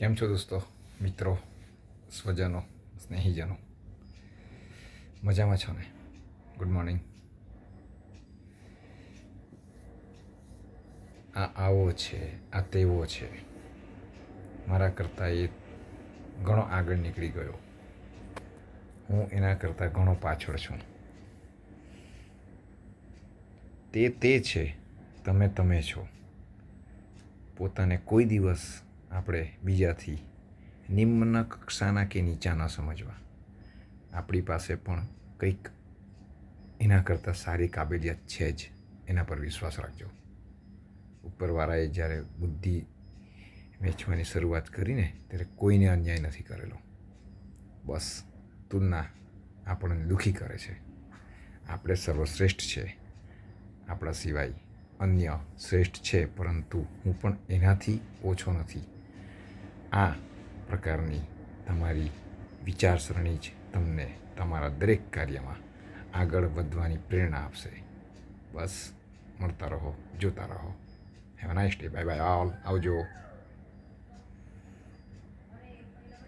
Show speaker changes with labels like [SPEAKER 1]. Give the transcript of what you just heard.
[SPEAKER 1] કેમ છો દોસ્તો મિત્રો સ્વજનો સ્નેહીજનો મજામાં છો ને ગુડ મોર્નિંગ આ આવો છે આ તેવો છે મારા કરતાં એ ઘણો આગળ નીકળી ગયો હું એના કરતાં ઘણો પાછળ છું તે તે છે તમે તમે છો પોતાને કોઈ દિવસ આપણે બીજાથી નિમ્ન કક્ષાના કે નીચા ન સમજવા. આપણી પાસે પણ કંઈક એના કરતાં સારી કાબેલિયત છે જ, એના પર વિશ્વાસ રાખજો. ઉપરવાળાએ જ્યારે બુદ્ધિ વેચવાની શરૂઆત કરીને ત્યારે કોઈને અન્યાય નથી કરેલો. બસ તુલના આપણને દુઃખી કરે છે. આપણે સર્વશ્રેષ્ઠ છે. આપણા સિવાય અન્ય શ્રેષ્ઠ છે, પરંતુ હું પણ એનાથી ઓછો નથી. આ પ્રકારની તમારી વિચારસરણી જ તમને તમારા દરેક કાર્યમાં આગળ વધવાની પ્રેરણા આપશે. બસ, મળતા રહો, જોતા રહો. Have nice day bye bye all આવજો.